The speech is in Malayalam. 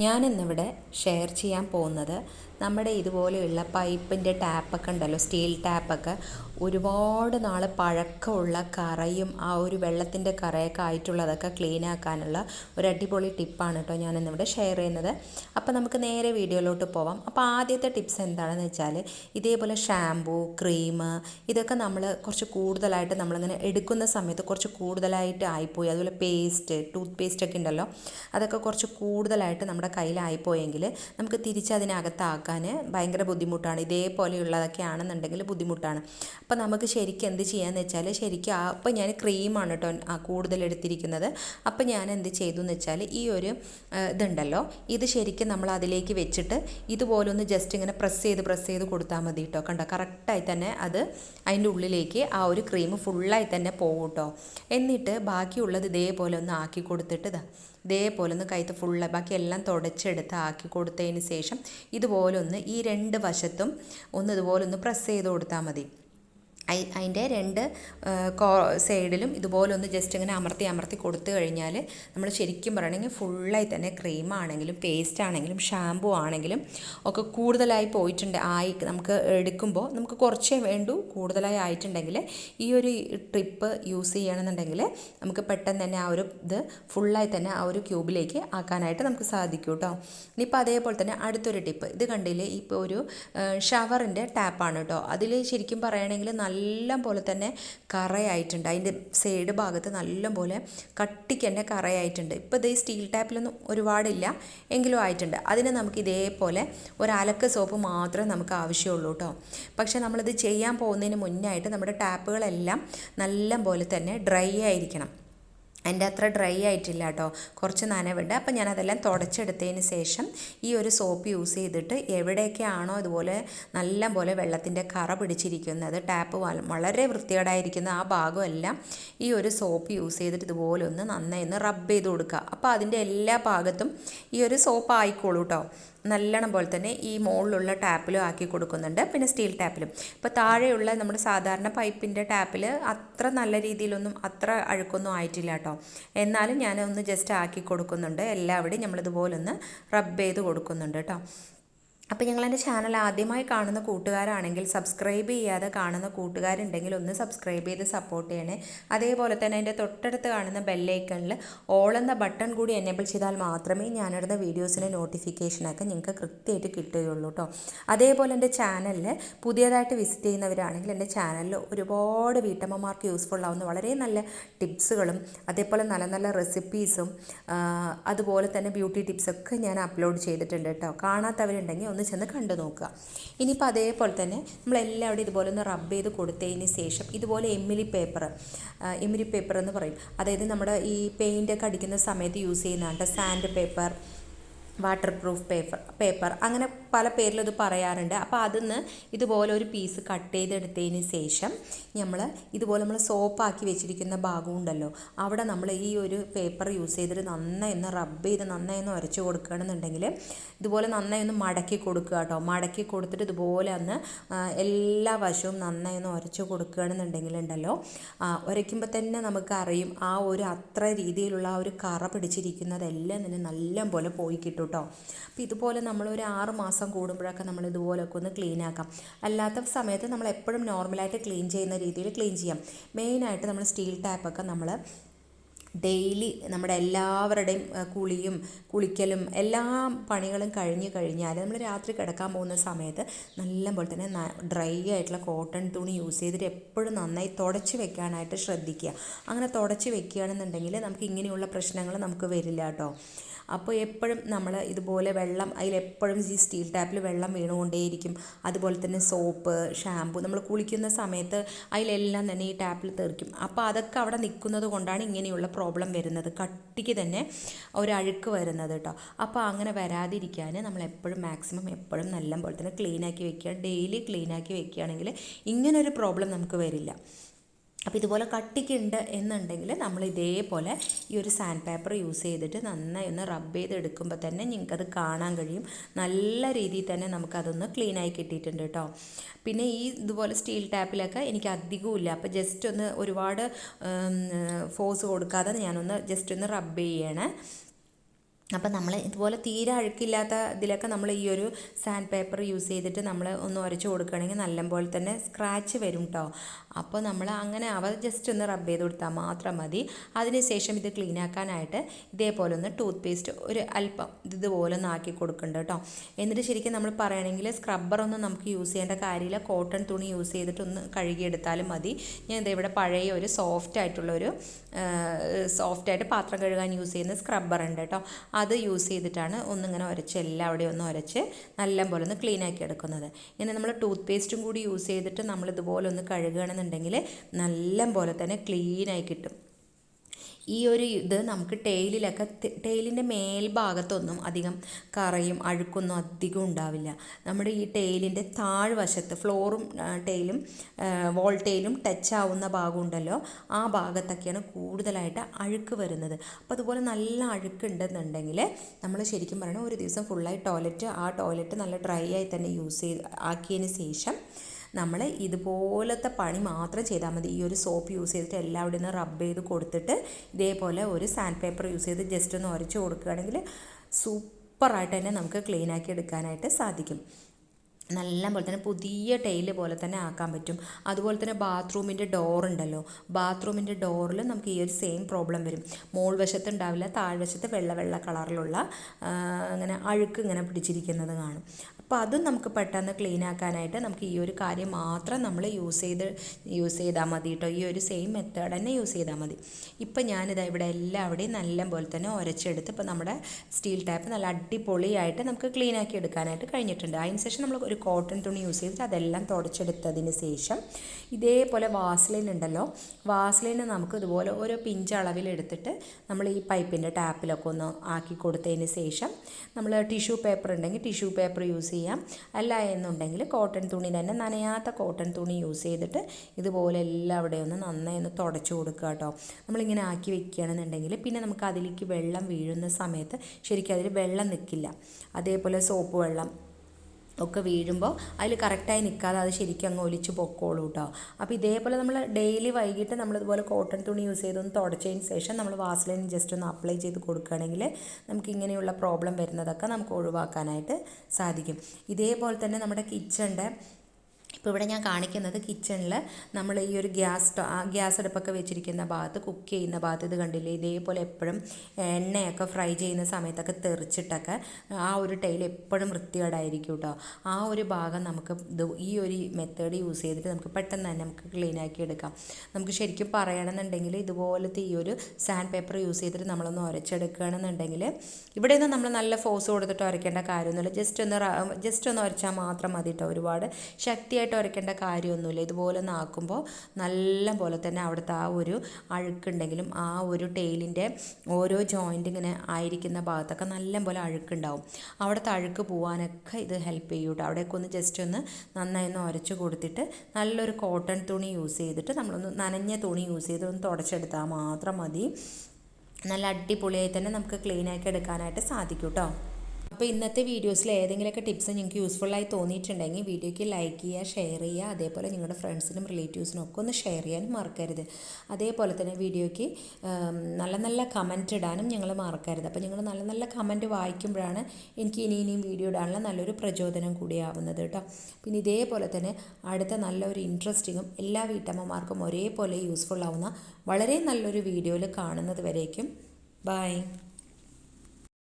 ഞാനിന്നിവിടെ ഷെയർ ചെയ്യാൻ പോകുന്നത് നമ്മുടെ ഇതുപോലെയുള്ള പൈപ്പിന്റെ ടാപ്പൊക്കെ ഉണ്ടല്ലോ സ്റ്റീൽ ടാപ്പൊക്കെ. ഒരുപാട് നാൾ പഴക്കമുള്ള കറയും ആ ഒരു വെള്ളത്തിന്റെ കറയൊക്കെ ആയിട്ടുള്ളതൊക്കെ ക്ലീൻ ആക്കാനുള്ള ഒരു അടിപൊളി ടിപ്പാണ് കേട്ടോ ഞാനിന്നിവിടെ ഷെയർ ചെയ്യുന്നത്. അപ്പോൾ നമുക്ക് നേരെ വീഡിയോയിലോട്ട് പോവാം. അപ്പോൾ ആദ്യത്തെ ടിപ്സ് എന്താണെന്ന് വെച്ചാൽ ഇതേപോലെ ഷാമ്പൂ ക്രീം ഇതൊക്കെ നമ്മൾ കുറച്ച് കൂടുതലായിട്ട് നമ്മളിങ്ങനെ എടുക്കുന്ന സമയത്ത് കുറച്ച് കൂടുതലായിട്ട് ആയിപ്പോയി. അതുപോലെ പേസ്റ്റ് ടൂത്ത് പേസ്റ്റ് ഒക്കെ ഉണ്ടല്ലോ അതൊക്കെ കുറച്ച് കൂടുതലായിട്ട് നമ്മുടെ കയ്യിലായിപ്പോയെങ്കിൽ നമുക്ക് തിരിച്ചതിനകത്താക്കാൻ ഭയങ്കര ബുദ്ധിമുട്ടാണ്. ഇതേപോലെയുള്ളതൊക്കെ ആണെന്നുണ്ടെങ്കിൽ ബുദ്ധിമുട്ടാണ്. അപ്പോൾ നമുക്ക് ശരിക്കും എന്ത് ചെയ്യാന്ന് വെച്ചാൽ ശരിക്കും ആ അപ്പം ഞാൻ ക്രീമാണ് കേട്ടോ കൂടുതൽ എടുത്തിരിക്കുന്നത്. അപ്പോൾ ഞാൻ എന്ത് ചെയ്തു എന്ന് വെച്ചാൽ ഈ ഒരു ഇതുണ്ടല്ലോ. ഇത് ശരിക്കും നമ്മൾ അതിലേക്ക് വെച്ചിട്ട് ഇതുപോലെ ഒന്ന് ജസ്റ്റ് ഇങ്ങനെ പ്രസ് ചെയ്ത് പ്രസ് ചെയ്ത് കൊടുത്താൽ മതി കേട്ടോ. കണ്ടോ? കറക്റ്റായി തന്നെ അത് അതിന്റെ ഉള്ളിലേക്ക് ആ ഒരു ക്രീം ഫുള്ളായി തന്നെ പോകും കേട്ടോ. എന്നിട്ട് ബാക്കിയുള്ളത് ഇതേപോലെ ഒന്ന് ആക്കി കൊടുത്തിട്ട് ഇതാ ഇതേപോലെ ഒന്ന് കൈത്ത് ഫുള്ള് ബാക്കി എല്ലാം തുടച്ചെടുത്ത് ആക്കി കൊടുത്തതിന് ശേഷം ഇതുപോലൊന്ന് ഈ രണ്ട് വശത്തും ഒന്ന് ഇതുപോലൊന്ന് പ്രസ് ചെയ്ത് കൊടുത്താൽ മതി. അതിന്റെ രണ്ട് കോ സൈഡിലും ഇതുപോലെ ഒന്ന് ജസ്റ്റ് ഇങ്ങനെ അമർത്തി അമർത്തി കൊടുത്തു കഴിഞ്ഞാൽ നമ്മൾ ശരിക്കും പറയണമെങ്കിൽ ഫുള്ളായി തന്നെ ക്രീമാണെങ്കിലും പേസ്റ്റ് ആണെങ്കിലും ഷാമ്പു ആണെങ്കിലും ഒക്കെ കൂടുതലായി പോയിട്ടുണ്ട്. ആയി നമുക്ക് എടുക്കുമ്പോൾ നമുക്ക് കുറച്ചേ വേണ്ടൂ കൂടുതലായി ആയിട്ടുണ്ടെങ്കിൽ ഈ ഒരു ട്രിപ്പ് യൂസ് ചെയ്യണമെന്നുണ്ടെങ്കിൽ നമുക്ക് പെട്ടെന്ന് തന്നെ ആ ഒരു ഇത് ഫുള്ളായി തന്നെ ആ ഒരു ക്യൂബിലേക്ക് ആക്കാനായിട്ട് നമുക്ക് സാധിക്കും കേട്ടോ ഇനിയിപ്പോൾ അതേപോലെ തന്നെ അടുത്തൊരു ടിപ്പ് ഇത് കണ്ടില്ലേ? ഇപ്പോൾ ഒരു ഷവറിന്റെ ടാപ്പാണ് കേട്ടോ അതിൽ ശരിക്കും പറയുകയാണെങ്കിൽ നല്ല പോലെ തന്നെ കറയായിട്ടുണ്ട്. അതിന്റെ സൈഡ് ഭാഗത്ത് നല്ല പോലെ കട്ടിക്ക് തന്നെ കറയായിട്ടുണ്ട്. ഇപ്പോൾ ഇത് സ്റ്റീൽ ടാപ്പിലൊന്നും ഒരുപാടില്ല എങ്കിലും ആയിട്ടുണ്ട്. അതിന് നമുക്ക് ഇതേപോലെ ഒരു അലക്ക് സോപ്പ് മാത്രമേ നമുക്ക് ആവശ്യമുള്ളൂ കേട്ടോ. പക്ഷേ നമ്മളിത് ചെയ്യാൻ പോകുന്നതിന് മുന്നായിട്ട് നമ്മുടെ ടാപ്പുകളെല്ലാം നല്ല പോലെ തന്നെ ഡ്രൈ ആയിരിക്കണം. എന്റെ അത്ര ഡ്രൈ ആയിട്ടില്ല കേട്ടോ. കുറച്ച് നനവുണ്ട്. അപ്പം ഞാൻ അതെല്ലാം തുടച്ചെടുത്തതിന് ശേഷം ഈ ഒരു സോപ്പ് യൂസ് ചെയ്തിട്ട് എവിടെയൊക്കെയാണോ ഇതുപോലെ നല്ല പോലെ വെള്ളത്തിന്റെ കറ പിടിച്ചിരിക്കുന്നത് ടാപ്പ് വളരെ വൃത്തികേടായിരിക്കുന്ന ആ ഭാഗമെല്ലാം ഈ ഒരു സോപ്പ് യൂസ് ചെയ്തിട്ട് ഇതുപോലെ ഒന്ന് നന്നായി ഒന്ന് റബ്ബ് ചെയ്ത് കൊടുക്കുക. അപ്പോൾ അതിന്റെ എല്ലാ ഭാഗത്തും ഈ ഒരു സോപ്പ് ആയിക്കോളൂ കേട്ടോ. നല്ലോണം പോലെ തന്നെ ഈ മുകളിലുള്ള ടാപ്പിലും ആക്കി കൊടുക്കുന്നുണ്ട്. പിന്നെ സ്റ്റീൽ ടാപ്പിലും. ഇപ്പോൾ താഴെയുള്ള നമ്മുടെ സാധാരണ പൈപ്പിന്റെ ടാപ്പിൽ അത്ര നല്ല രീതിയിലൊന്നും അത്ര അഴുക്കൊന്നും ആയിട്ടില്ല കേട്ടോ. എന്നാലും ഞാനൊന്ന് ജസ്റ്റ് ആക്കി കൊടുക്കുന്നുണ്ട്. എല്ലാവിടെയും നമ്മളിതുപോലൊന്ന് റബ്ബ് ചെയ്ത് കൊടുക്കുന്നുണ്ട് കേട്ടോ. അപ്പോൾ ഞങ്ങൾ എന്റെ ചാനൽ ആദ്യമായി കാണുന്ന കൂട്ടുകാരാണെങ്കിൽ സബ്സ്ക്രൈബ് ചെയ്യാതെ കാണുന്ന കൂട്ടുകാരുണ്ടെങ്കിൽ ഒന്ന് സബ്സ്ക്രൈബ് ചെയ്ത് സപ്പോർട്ട് ചെയ്യണേ. അതേപോലെ തന്നെ എന്റെ തൊട്ടടുത്ത് കാണുന്ന ബെല്ലൈക്കണിൽ ഓൾ എന്ന ബട്ടൺ കൂടി എനേബിൾ ചെയ്താൽ മാത്രമേ ഞാനിടുന്ന വീഡിയോസിന്റെ നോട്ടിഫിക്കേഷനൊക്കെ നിങ്ങൾക്ക് കൃത്യമായിട്ട് കിട്ടുകയുള്ളൂ കേട്ടോ അതേപോലെ എന്റെ ചാനലിൽ പുതിയതായിട്ട് വിസിറ്റ് ചെയ്യുന്നവരാണെങ്കിൽ എന്റെ ചാനലിൽ ഒരുപാട് വീട്ടമ്മമാർക്ക് യൂസ്ഫുൾ ആവുന്ന വളരെ നല്ല ടിപ്സുകളും അതേപോലെ നല്ല നല്ല റെസിപ്പീസും അതുപോലെ തന്നെ ബ്യൂട്ടി ടിപ്സൊക്കെ ഞാൻ അപ്ലോഡ് ചെയ്തിട്ടുണ്ട് കേട്ടോ കാണാത്തവരുണ്ടെങ്കിൽ ഒന്ന് ചെന്ന് കണ്ടു നോക്കുക. ഇനിയിപ്പോൾ അതേപോലെ തന്നെ നമ്മളെല്ലാവരും ഇതുപോലെ ഒന്ന് റബ്ബ് ചെയ്ത് കൊടുത്തതിന് ശേഷം ഇതുപോലെ എമ്മിലി പേപ്പർ എമ്മിലി പേപ്പർ എന്ന് പറയും. അതായത് നമ്മുടെ ഈ പെയിന്റൊക്കെ അടിക്കുന്ന സമയത്ത് യൂസ് ചെയ്യുന്നതാണ് sandpaper waterproof paper paper അങ്ങനെ പല പേരിലത് പറയാറുണ്ട്. അപ്പോൾ അതിന്ന് ഇതുപോലെ ഒരു പീസ് കട്ട് ചെയ്തെടുത്തതിന് ശേഷം നമ്മൾ ഇതുപോലെ നമ്മൾ സോപ്പാക്കി വെച്ചിരിക്കുന്ന ഭാഗം ഉണ്ടല്ലോ അവിടെ നമ്മൾ ഈ ഒരു പേപ്പർ യൂസ് ചെയ്തിട്ട് നന്നായി ഒന്ന് റബ്ബ് ചെയ്ത് നന്നായി ഒന്ന് ഉരച്ച് കൊടുക്കുകയാണെന്നുണ്ടെങ്കിൽ ഇതുപോലെ നന്നായി ഒന്ന് മടക്കി കൊടുക്കുക കേട്ടോ. മടക്കി കൊടുത്തിട്ട് ഇതുപോലെ ഒന്ന് എല്ലാ വശവും നന്നായി ഒന്ന് ഉരച്ച് കൊടുക്കുകയാണെന്നുണ്ടെങ്കിൽ ഉണ്ടല്ലോ ഉരയ്ക്കുമ്പോൾ തന്നെ നമുക്ക് അറിയും ആ ഒരു അത്ര രീതിയിലുള്ള ആ ഒരു കറ പിടിച്ചിരിക്കുന്നതെല്ലാം തന്നെ നല്ല പോലെ പോയി കിട്ടും കേട്ടോ. അപ്പോൾ ഇതുപോലെ നമ്മൾ ഒരു ആറ് മാസം കൂടുമ്പോഴൊക്കെ നമ്മൾ ഇതുപോലൊക്കെ ഒന്ന് ക്ലീൻ ആക്കാം. അല്ലാത്ത സമയത്ത് നമ്മൾ എപ്പോഴും നോർമലായിട്ട് ക്ലീൻ ചെയ്യുന്ന രീതിയിൽ ക്ലീൻ ചെയ്യാം. മെയിനായിട്ട് നമ്മൾ സ്റ്റീൽ ടാപ്പൊക്കെ നമ്മൾ ഡെയിലി നമ്മുടെ എല്ലാവരുടെയും കുളിയും കുളിക്കലും എല്ലാ പണികളും കഴിഞ്ഞ് കഴിഞ്ഞാൽ നമ്മൾ രാത്രി കിടക്കാൻ പോകുന്ന സമയത്ത് നല്ലപോലെ തന്നെ ഡ്രൈ ആയിട്ടുള്ള കോട്ടൺ തുണി യൂസ് ചെയ്തിട്ട് എപ്പോഴും നന്നായി തുടച്ച് വെക്കാനായിട്ട് ശ്രദ്ധിക്കുക. അങ്ങനെ തുടച്ച് വെക്കുകയാണെന്നുണ്ടെങ്കിൽ നമുക്ക് ഇങ്ങനെയുള്ള പ്രശ്നങ്ങൾ നമുക്ക് വരില്ല കേട്ടോ. അപ്പോൾ എപ്പോഴും നമ്മൾ ഇതുപോലെ വെള്ളം അതിലെപ്പോഴും ഈ സ്റ്റീൽ ടാപ്പിൽ വെള്ളം വീണുകൊണ്ടേയിരിക്കും. അതുപോലെ തന്നെ സോപ്പ് ഷാമ്പു നമ്മൾ കുളിക്കുന്ന സമയത്ത് അതിലെല്ലാം തന്നെ ഈ ടാപ്പിൽ തെറിക്കും. അപ്പോൾ അതൊക്കെ അവിടെ നിൽക്കുന്നത് കൊണ്ടാണ് ഇങ്ങനെയുള്ള പ്രോബ്ലം വരുന്നത്. കട്ടിക്ക് തന്നെ ഒരഴുക്ക് വരുന്നത് കേട്ടോ. അപ്പോൾ അങ്ങനെ വരാതിരിക്കാൻ നമ്മൾ എപ്പോഴും മാക്സിമം എപ്പോഴും നല്ല പോലെ തന്നെ ക്ലീനാക്കി വെക്കുക. ഡെയിലി ക്ലീനാക്കി വെക്കുകയാണെങ്കിൽ ഇങ്ങനൊരു പ്രോബ്ലം നമുക്ക് വരില്ല. അപ്പോൾ ഇതുപോലെ കട്ടിക്കുണ്ട് എന്നുണ്ടെങ്കിൽ നമ്മൾ ഇതേപോലെ ഈ ഒരു സാൻഡ് പേപ്പർ യൂസ് ചെയ്തിട്ട് നന്നായി ഒന്ന് റബ്ബ് ചെയ്ത് എടുക്കുമ്പോൾ തന്നെ നിങ്ങൾക്കത് കാണാൻ കഴിയും. നല്ല രീതിയിൽ തന്നെ നമുക്കതൊന്ന് ക്ലീൻ ആയി കിട്ടിയിട്ടുണ്ട് കേട്ടോ പിന്നെ ഈ ഇതുപോലെ സ്റ്റീൽ ടാപ്പിലൊക്കെ എനിക്ക് അധികവും ഇല്ല. അപ്പോൾ ജസ്റ്റ് ഒന്ന് ഒരുപാട് ഫോഴ്സ് കൊടുക്കാതെ ഞാനൊന്ന് ജസ്റ്റ് ഒന്ന് റബ്ബ് ചെയ്യണേ. അപ്പം നമ്മൾ ഇതുപോലെ തീരെ അഴുക്കില്ലാത്ത ഇതിലൊക്കെ നമ്മൾ ഈ ഒരു സാൻഡ് പേപ്പർ യൂസ് ചെയ്തിട്ട് നമ്മൾ ഒന്ന് ഉരച്ച് കൊടുക്കുകയാണെങ്കിൽ നല്ലപോലെ തന്നെ സ്ക്രാച്ച് വരും കേട്ടോ അപ്പോൾ നമ്മൾ അങ്ങനെ അവ ജസ്റ്റ് ഒന്ന് റബ്ബ് ചെയ്ത് കൊടുത്താൽ മാത്രം മതി. അതിനുശേഷം ഇത് ക്ലീൻ ആക്കാനായിട്ട് ഇതേപോലെ ഒന്ന് ടൂത്ത് പേസ്റ്റ് ഒരു അല്പം ഇതുപോലെ ഒന്ന് ആക്കി കൊടുക്കുന്നുണ്ട് കേട്ടോ എന്നിട്ട് ശരിക്കും നമ്മൾ പറയുകയാണെങ്കിൽ സ്ക്രബ്ബറൊന്നും നമുക്ക് യൂസ് ചെയ്യേണ്ട കാര്യമില്ല. കോട്ടൺ തുണി യൂസ് ചെയ്തിട്ടൊന്ന് കഴുകിയെടുത്താലും മതി. ഞാൻ ഇതാ ഇവിടെ പഴയ ഒരു സോഫ്റ്റ് ആയിട്ടുള്ളൊരു സോഫ്റ്റായിട്ട് പാത്രം കഴുകാൻ യൂസ് ചെയ്യുന്ന സ്ക്രബ്ബർ ഉണ്ട് കേട്ടോ അത് യൂസ് ചെയ്തിട്ടാണ് ഒന്നിങ്ങനെ ഉരച്ച് എല്ലാവിടെയും ഒന്ന് ഉരച്ച് നല്ല പോലെ ഒന്ന് ക്ലീൻ ആക്കി എടുക്കുന്നത്. ഇനി നമ്മൾ ടൂത്ത് പേസ്റ്റും കൂടി യൂസ് ചെയ്തിട്ട് നമ്മൾ ഇതുപോലെ ഒന്ന് കഴുകുകയാണെന്നുണ്ടെങ്കിൽ നല്ല പോലെ തന്നെ ക്ലീനായി കിട്ടും. ഈ ഒരു ഇത് നമുക്ക് ടെയിലിലൊക്കെ ടെയിലിന്റെ മേൽഭാഗത്തൊന്നും അധികം കറയും അഴുക്കൊന്നും അധികം ഉണ്ടാവില്ല. നമ്മുടെ ഈ ടെയിലിന്റെ താഴ്വശത്ത് ഫ്ലോറും ടെയിലും വോൾ ടെയിലും ടച്ച് ആവുന്ന ഭാഗം ഉണ്ടല്ലോ ആ ഭാഗത്തൊക്കെയാണ് കൂടുതലായിട്ട് അഴുക്ക് വരുന്നത്. അപ്പോൾ അതുപോലെ നല്ല അഴുക്കുണ്ടെന്നുണ്ടെങ്കിൽ നമ്മൾ ശരിക്കും പറയണം ഒരു ദിവസം ഫുള്ളായി ടോയ്ലറ്റ് ആ ടോയ്ലറ്റ് നല്ല ഡ്രൈ ആയി തന്നെ യൂസ് ചെയ്ത് ആക്കിയതിന് ശേഷം നമ്മൾ ഇതുപോലത്തെ പണി മാത്രം ചെയ്താൽ മതി. ഈ ഒരു സോപ്പ് യൂസ് ചെയ്തിട്ട് എല്ലാവിടെയും നിന്ന് റബ്ബ് ചെയ്ത് കൊടുത്തിട്ട് ഇതേപോലെ ഒരു സാൻഡ് പേപ്പർ യൂസ് ചെയ്ത് ജസ്റ്റ് ഒന്ന് ഉരച്ച് കൊടുക്കുകയാണെങ്കിൽ സൂപ്പറായിട്ട് തന്നെ നമുക്ക് ക്ലീൻ ആക്കി എടുക്കാനായിട്ട് സാധിക്കും. നല്ല പോലെ തന്നെ പുതിയ ടൈൽ പോലെ തന്നെ ആക്കാൻ പറ്റും. അതുപോലെ തന്നെ ബാത്റൂമിന്റെ ഡോർ ഉണ്ടല്ലോ. ബാത്റൂമിന്റെ ഡോറിൽ നമുക്ക് ഈ ഒരു സെയിം പ്രോബ്ലം വരും. മോൾ വശത്ത് ഉണ്ടാവില്ല താഴ്വശത്ത് വെള്ള വെള്ള കളറിലുള്ള അങ്ങനെ അഴുക്ക് ഇങ്ങനെ പിടിച്ചിരിക്കുന്നത് കാണും. അപ്പോൾ അതും നമുക്ക് പെട്ടെന്ന് ക്ലീൻ ആക്കാനായിട്ട് നമുക്ക് ഈ ഒരു കാര്യം മാത്രം നമ്മൾ യൂസ് ചെയ്ത് യൂസ് ചെയ്താൽ മതി കേട്ടോ ഈ ഒരു സെയിം മെത്തേഡ് തന്നെ യൂസ് ചെയ്താൽ മതി. ഇപ്പം ഞാനിതാ ഇവിടെ എല്ലാവിടെയും നല്ല പോലെ തന്നെ ഉരച്ചെടുത്ത് ഇപ്പോൾ നമ്മുടെ സ്റ്റീൽ ടാപ്പ് നല്ല അടിപൊളിയായിട്ട് നമുക്ക് ക്ലീൻ ആക്കി എടുക്കാനായിട്ട് കഴിഞ്ഞിട്ടുണ്ട്. അതിന് ശേഷം നമ്മൾ ഒരു കോട്ടൺ തുണി യൂസ് ചെയ്തിട്ട് അതെല്ലാം തുടച്ചെടുത്തതിന് ശേഷം ഇതേപോലെ വാസ്ലൈൻ ഉണ്ടല്ലോ വാസ്ലൈൻ നമുക്ക് ഇതുപോലെ ഓരോ പിഞ്ച് അളവിലെടുത്തിട്ട് നമ്മൾ ഈ പൈപ്പിന്റെ ടാപ്പിലൊക്കെ ഒന്ന് ആക്കി കൊടുത്തതിന് ശേഷം നമ്മൾ ടിഷ്യൂ പേപ്പർ ഉണ്ടെങ്കിൽ ടിഷ്യൂ പേപ്പർ യൂസ് ചെയ്യാം. അല്ല എന്നുണ്ടെങ്കിൽ കോട്ടൺ തുണി തന്നെ നനയാത്ത കോട്ടൺ തുണി യൂസ് ചെയ്തിട്ട് ഇതുപോലെ എല്ലാം അവിടെ ഒന്ന് നന്നായി ഒന്ന് തുടച്ചു കൊടുക്കുക കേട്ടോ. നമ്മളിങ്ങനെ ആക്കി വെക്കുകയാണെന്നുണ്ടെങ്കിൽ പിന്നെ നമുക്ക് അതിലേക്ക് വെള്ളം വീഴുന്ന സമയത്ത് ശരിക്കും അതിൽ വെള്ളം നിൽക്കില്ല. അതേപോലെ സോപ്പ് വെള്ളം ഒക്കെ വീഴുമ്പോൾ അതിൽ കറക്റ്റായി നിൽക്കാതെ അത് ശരിക്കും അങ്ങ് ഒലിച്ച് പൊക്കോളൂ കേട്ടോ അപ്പോൾ ഇതേപോലെ നമ്മൾ ഡെയിലി വൈകിട്ട് നമ്മളിതുപോലെ കോട്ടൺ തുണി യൂസ് ചെയ്തൊന്ന് തുടച്ചതിന് ശേഷം നമ്മൾ വാസ്ലൈൻ ജസ്റ്റ് ഒന്ന് അപ്ലൈ ചെയ്ത് കൊടുക്കുകയാണെങ്കിൽ നമുക്ക് ഇങ്ങനെയുള്ള പ്രോബ്ലം വരുന്നതൊക്കെ നമുക്ക് ഒഴിവാക്കാനായിട്ട് സാധിക്കും. ഇതേപോലെ തന്നെ നമ്മുടെ കിച്ചണിന്റെ ഇപ്പോൾ ഇവിടെ ഞാൻ കാണിക്കുന്നത് കിച്ചണിൽ നമ്മൾ ഈ ഒരു ഗ്യാസ് ഗ്യാസ് അടുപ്പൊക്കെ വെച്ചിരിക്കുന്ന ഭാഗത്ത് കുക്ക് ചെയ്യുന്ന ഭാഗത്ത് ഇത് കണ്ടില്ലേ? ഇതേപോലെ എപ്പോഴും എണ്ണയൊക്കെ ഫ്രൈ ചെയ്യുന്ന സമയത്തൊക്കെ തെറിച്ചിട്ടൊക്കെ ആ ഒരു ടൈൽ എപ്പോഴും വൃത്തികേടായിരിക്കും കേട്ടോ ആ ഒരു ഭാഗം നമുക്ക് ഈ ഒരു മെത്തേഡ് യൂസ് ചെയ്തിട്ട് നമുക്ക് പെട്ടെന്ന് തന്നെ നമുക്ക് ക്ലീൻ ആക്കി എടുക്കാം. നമുക്ക് ശരിക്കും പറയണമെന്നുണ്ടെങ്കിൽ ഇതുപോലത്തെ ഈ ഒരു സാൻഡ് പേപ്പർ യൂസ് ചെയ്തിട്ട് നമ്മളൊന്ന് ഉരച്ചെടുക്കുകയാണെന്നുണ്ടെങ്കിൽ ഇവിടെയൊന്നും നമ്മൾ നല്ല ഫോഴ്സ് കൊടുത്തിട്ട് ഉരയ്ക്കേണ്ട കാര്യമൊന്നുമില്ല. ജസ്റ്റ് ഒന്ന് ജസ്റ്റ് ഒന്ന് ഉരച്ചാൽ മാത്രം മതി കേട്ടോ ഒരുപാട് ശക്തിയായിട്ട് ആയിട്ട് ഉരയ്ക്കേണ്ട കാര്യമൊന്നുമില്ല. ഇതുപോലെ ഒന്ന് ആക്കുമ്പോൾ നല്ല പോലെ തന്നെ അവിടുത്തെ ആ ഒരു അഴുക്കുണ്ടെങ്കിലും ആ ഒരു ടെയിലിന്റെ ഓരോ ജോയിന്റ് ഇങ്ങനെ ആയിരിക്കുന്ന ഭാഗത്തൊക്കെ നല്ല പോലെ അഴുക്കുണ്ടാവും. അവിടുത്തെ അഴുക്ക് പോകാനൊക്കെ ഇത് ഹെൽപ്പ് ചെയ്യും കേട്ടോ അവിടെയൊക്കെ ഒന്ന് ജസ്റ്റ് ഒന്ന് നന്നായി ഒന്ന് ഉരച്ച് കൊടുത്തിട്ട് നല്ലൊരു കോട്ടൺ തുണി യൂസ് ചെയ്തിട്ട് നമ്മളൊന്ന് നനഞ്ഞ തുണി യൂസ് ചെയ്ത് ഒന്ന് തുടച്ചെടുത്താൽ മാത്രം മതി. നല്ല അടിപൊളിയായി തന്നെ നമുക്ക് ക്ലീനാക്കി എടുക്കാനായിട്ട് സാധിക്കും കേട്ടോ അപ്പോൾ ഇന്നത്തെ വീഡിയോസിൽ ഏതെങ്കിലുമൊക്കെ ടിപ്സ് നിങ്ങൾക്ക് യൂസ്ഫുള്ളായി തോന്നിയിട്ടുണ്ടെങ്കിൽ വീഡിയോയ്ക്ക് ലൈക്ക് ചെയ്യുക ഷെയർ ചെയ്യുക അതേപോലെ നിങ്ങളുടെ ഫ്രണ്ട്സിനും റിലേറ്റീവ്സിനും ഒക്കെ ഒന്ന് ഷെയർ ചെയ്യാനും മറക്കരുത്. അതേപോലെ തന്നെ വീഡിയോയ്ക്ക് നല്ല നല്ല കമന്റ് ഇടാനും ഞങ്ങൾ മറക്കരുത്. അപ്പോൾ നിങ്ങൾ നല്ല നല്ല കമന്റ് വായിക്കുമ്പോഴാണ് എനിക്ക് ഇനി ഇനിയും വീഡിയോ ഇടാനുള്ള നല്ലൊരു പ്രചോദനം കൂടിയാവുന്നത് കേട്ടോ. പിന്നെ ഇതേപോലെ തന്നെ അടുത്ത നല്ലൊരു ഇൻട്രസ്റ്റിങ്ങും എല്ലാ വീട്ടമ്മമാർക്കും ഒരേപോലെ യൂസ്ഫുൾ ആവുന്ന വളരെ നല്ലൊരു വീഡിയോയിൽ കാണുന്നത് വരേക്കും. ബൈ